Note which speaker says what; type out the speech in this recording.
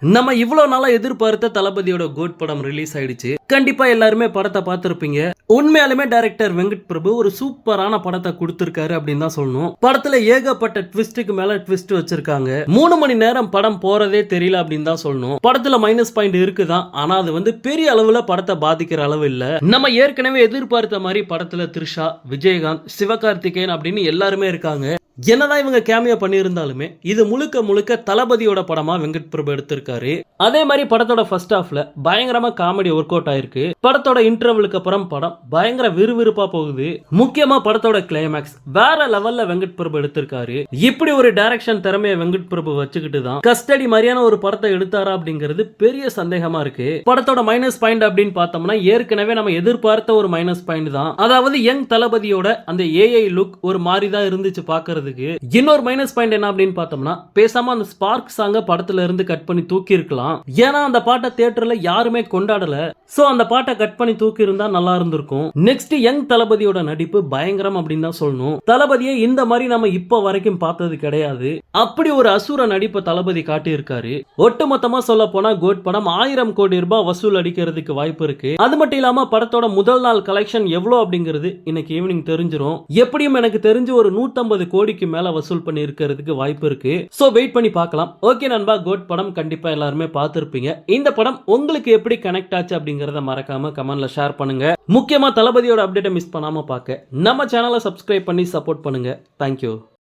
Speaker 1: நம்ம இவ்வளவு நாளா எதிர்பார்த்த தளபதியோட கோட் படம் ரிலீஸ் ஆயிடுச்சு. கண்டிப்பா எல்லாருமே படத்தை பார்த்துருப்பீங்க. உண்மையாலுமே டைரக்டர் வெங்கட் பிரபு ஒரு சூப்பரான படத்தை கொடுத்துருக்காரு அப்படின்னு தான் சொல்லணும். படத்துல ஏகப்பட்ட ட்விஸ்டுக்கு மேல ட்விஸ்ட் வச்சிருக்காங்க. மூணு மணி நேரம் படம் போறதே தெரியல அப்படின்னு தான் சொல்லணும். படத்துல மைனஸ் பாயிண்ட் இருக்குதான். ஆனா அது வந்து பெரிய அளவுல படத்தை பாதிக்கிற அளவு இல்ல. நம்ம ஏற்கனவே எதிர்பார்த்த மாதிரி படத்துல த்ரிஷா விஜயகாந்த் சிவகார்த்திகேயன் அப்படின்னு எல்லாருமே இருக்காங்க. என்னதான் இவங்க கேமியா பண்ணியிருந்தாலுமே இது முழுக்க முழுக்க தளபதியோட படமா வெங்கட் பிரபு எடுத்திருக்காரு. அதே மாதிரி படத்தோட ஃபர்ஸ்ட் ஹாஃப்ல பயங்கரமா காமெடி ஒர்க் அவுட் ஆயிருக்கு. படத்தோட இன்டர்வலுக்கு அப்புறம் படம் பயங்கர விறுவிறுப்பா போகுது. முக்கியமா படத்தோட கிளைமேக்ஸ் வேற லெவல்ல வெங்கட் பிரபு எடுத்திருக்காரு. இப்படி ஒரு டைரக்ஷன் திறமைய வெங்கட் பிரபு வச்சுக்கிட்டு தான் கஸ்டடி மாதிரியான ஒரு படத்தை எடுத்தாரா அப்படிங்கிறது பெரிய சந்தேகமா இருக்கு. படத்தோட மைனஸ் பாயிண்ட் அப்படின்னு பார்த்தோம்னா ஏற்கனவே நம்ம எதிர்பார்த்த ஒரு மைனஸ் பாயிண்ட் தான். அதாவது யங் தளபதியோட அந்த ஏஐ லுக் ஒரு மாதிரி தான் இருந்துச்சு பாக்குறதுக்கு இன்னொரு மைனஸ் பாயிண்ட் என்ன அப்படின்னு பார்த்தோம்னா பேசாம அந்த ஸ்பார்க் சாங்க படத்துல இருந்து கட் பண்ணி தூக்கி இருக்கலாம் ஏன்னா அந்த பாட்டை தியேட்டர்ல யாருமே கொண்டாடல. சோ அந்த பாட்டை கட் பண்ணி தூக்கி இருந்தா நல்லா இருந்திருக்கும். நெக்ஸ்ட் யங் தளபதியோட நடிப்பு பயங்கரம் அப்படின்னு தான் சொல்லணும். தளபதியை இந்த மாதிரி நம்ம இப்ப வரைக்கும் பார்த்தது கிடையாது. அப்படி ஒரு அசுர நடிப்பை தளபதி காட்டியிருக்காரு. ஒட்டுமொத்தமா சொல்ல போனா கோட் படம் ஆயிரம் கோடி ரூபாய் வசூல் அடிக்கிறதுக்கு வாய்ப்பு இருக்கு. அது மட்டும் இல்லாம படத்தோட முதல் நாள் கலெக்ஷன் எவ்வளவு அப்படிங்கிறது இன்னைக்கு ஈவினிங் தெரிஞ்சிரும். எப்படியும் எனக்கு தெரிஞ்சு ஒரு 150 கோடிக்கு மேல வசூல் பண்ணி இருக்கிறதுக்கு வாய்ப்பு இருக்கு. சோ வெயிட் பண்ணி பார்க்கலாம். ஓகே நண்பா கோட் படம் கண்டிப்பா எல்லாருமே பார்த்துருப்பீங்க. இந்த படம் உங்களுக்கு எப்படி கனெக்ட் ஆச்சு அப்படிங்கறத மறக்காம கமெண்ட்ல ஷேர் பண்ணுங்க. முக்கியமா தளபதியோட அப்டேட்டை மிஸ் பண்ணாம பார்க்க. நம்ம சேனலை சப்ஸ்கிரைப் பண்ணி சப்போர்ட் பண்ணுங்க. தேங்க்யூ